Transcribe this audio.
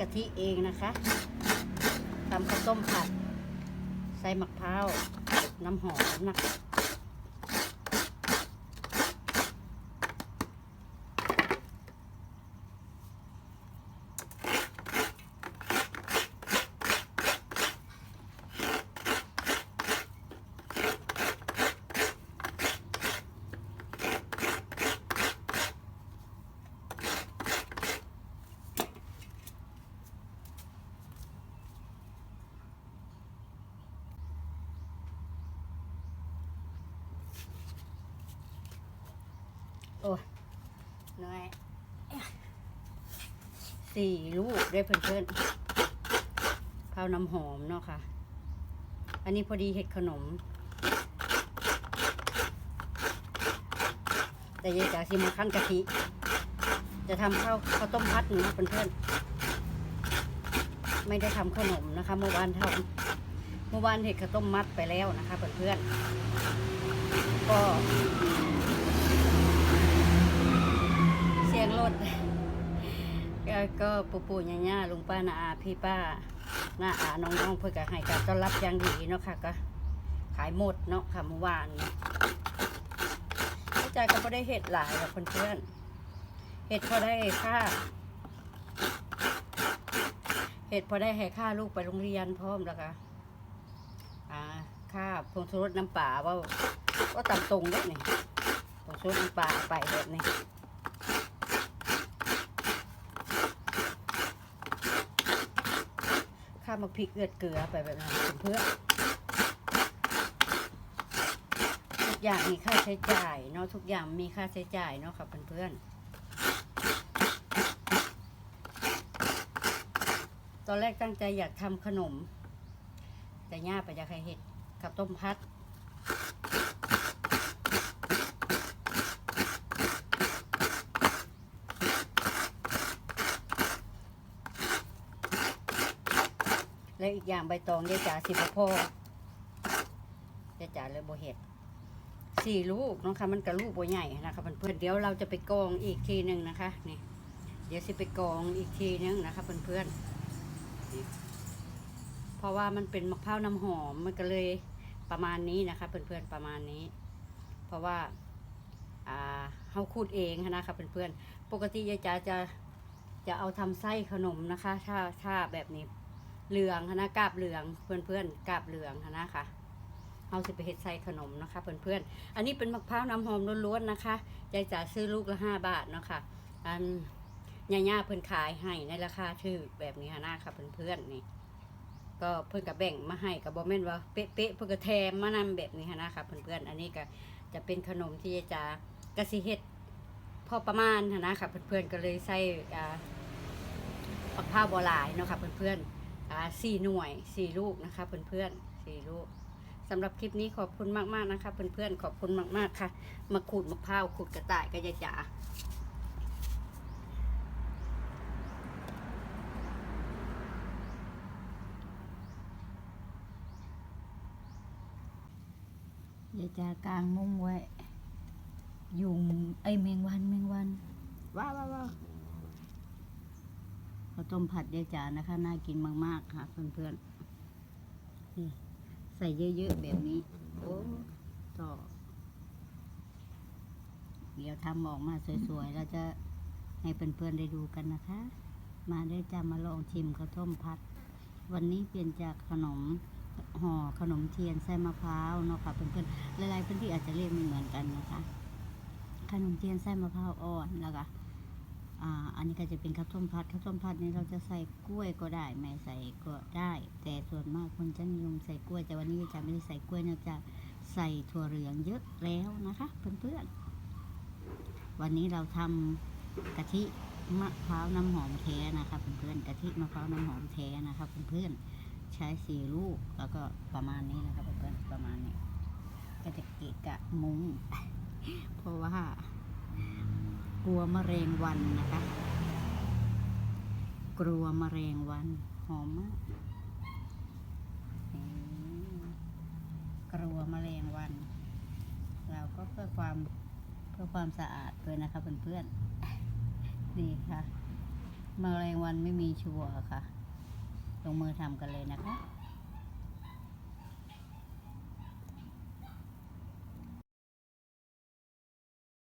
กะทิเองนะคะทำข้าวต้มผัด ใส่มะพร้าว น้ำหอมนะคะ อ้ยน้อยสี่ลูกได้เพื่อนๆข้าวน้ำหอมเนาะค่ะ อันนี้พอดีเห็ดขนม แต่ยายจ๋าซิมาขั้นกะทิ จะทำข้าวข้าวต้มพัดนะเพื่อนๆ ไม่ได้ทำขนมนะคะเมื่อวานทำเมื่อวานเห็ดข้าวต้มมัดไปแล้วนะคะเพื่อนๆ ก็ เสียง รถก็ก็ปู่ปู่ย่าย่าลุงป้านาอาพี่ป้าน้าอาน้องๆเพื่อก็ให้การต้อนรับอย่างดีเนาะค่ะก็ขายหมดเนาะค่ะเมื่อวานใจก็ไม่ได้เห็ดหลายกับเพื่อนเห็ดพอได้ค่าเห็ดพอได้ให้ค่าลูกไปโรงเรียนพร้อมแล้วก็อ่าค่าพงชูรสน้ำป่าว่าว่าตามตรงเลยนี่พงชูรสน้ำป่าไปแบบนี้ ข้าว มาพริกเอือดเกลือไปแบบนั้นเพื่อทุกอย่างมีค่าใช้จ่ายเนาะทุกอย่างมีค่าใช้จ่ายเนาะค่ะเพื่อนๆตอนแรกตั้งใจอยากทำขนม แต่ย่าไปอยากให้เห็ดกับต้มพัด และอีกอย่างใบตองยายจ๋าสิบพ่อยายจ๋าเลยโบเห็ดสี่ลูกนะคะมันกระลูกโบใหญ่นะคะเพื่อนๆเดี๋ยวเราจะไปกองอีกทีหนึ่งนะคะนี่เดี๋ยวสิไปกองอีกทีนึงนะคะเพื่อนๆนี่เพราะว่ามันเป็นมะพร้าวน้ำหอมมันก็เลยประมาณนี้นะคะเพื่อนๆประมาณนี้ เพราะว่าอ่าเฮาคูดเองนะคะเพื่อนๆปกติยายจ๋าจะจะเอาทำไส้ขนมนะคะ ถ้าถ้าแบบนี้ เหลืองนะกาบเหลืองเพื่อนเพื่อนๆกาบเหลืองนะคะเอาสิไปเฮ็ดใส่ขนมนะคะเพื่อนเพื่อนๆ อันนี้เป็นมะพร้าวน้ำหอมล้วนๆนะคะยายจ๋าซื้อลูกละห้าบาทเนาะค่ะอันย่าๆเพิ่อนขายให้ในราคาถูกแบบนี้นะคะเพื่อนเพื่อนๆนี่ ก็เพิ่อนก็แบ่งมาให้กับบอแม่นว่าเป๊ะๆเพิ่อนก็แถมมานำแบบนี้นะคะเพื่อนเพื่อนๆ อันนี้ก็จะเป็นขนมที่ยายจ๋ากะสิเฮ็ดพอประมาณนะคะเพื่อนเพื่อนๆก็เลยใส่อ่ามะพร้าวบัวลายเนาะค่ะเพื่อนเพื่อนๆ สี่หน่วยสี่ลูกนะคะเพื่อนๆสี่ลูกสำหรับคลิปนี้ขอบคุณมากๆนะคะเพื่อนๆขอบคุณมากๆค่ะ มาขูดมะพร้าวขูดกระต่ายกระยาจ๋าเดี๋ยวจะกางมุ้งไว้ยุงไอยแมงวันแมงวันว้าวว้าวว้าว ข้าวต้มผัดยายจ๋านะคะ น่ากินมาก ๆ ค่ะ เพื่อนๆนี่ใส่เยอะ ๆ แบบนี้ โอ้ต่อ เดี๋ยวทำออกมาสวย ๆ แล้วจะให้เพื่อนๆได้ดูกันนะคะ มาได้จะมาลองชิมข้าวต้มผัด วันนี้เปลี่ยนจากขนมห่อขนมเทียนใส่มะพร้าวเนาะค่ะเพื่อนๆหลายๆพื้นที่อาจจะเรียกไม่เหมือนกันนะคะ ขนมเทียนไส้มะพร้าวอ่อนแล้วก็ อ่าอันนี้ก็จะเป็นข้าวต้มผัดข้าวต้มผัดนี้เราจะใส่กล้วยก็ได้ไม่ใส่ก็ได้ แต่ส่วนมากคนจะนิยมใส่กล้วยแต่วันนี้จะไม่ได้ใส่กล้วยเนื่องจากใส่ถั่วเหลืองเยอะแล้วนะคะเพื่อนๆวันนี้เราทำกะทิมะพร้าวน้ำหอมแท้นะคะเพื่อนๆกะทิมะพร้าวน้ำหอมแท้นะคะเพื่อนๆใช้สี่ลูกแล้วก็ประมาณนี้นะคะเพื่อนๆประมาณนี้ก็จะเกะกะมุ้งเพราะว่า กลัวมะเร็งวันนะคะ กลัวมะเร็งวัน หอมมากกลัวมะเร็งวัน เราก็เพื่อความเพื่อความสะอาดด้วยนะคะเพื่อนๆนี่ค่ะแมลงวันไม่มีชัวร์ค่ะ ลงมือทำกันเลยนะคะ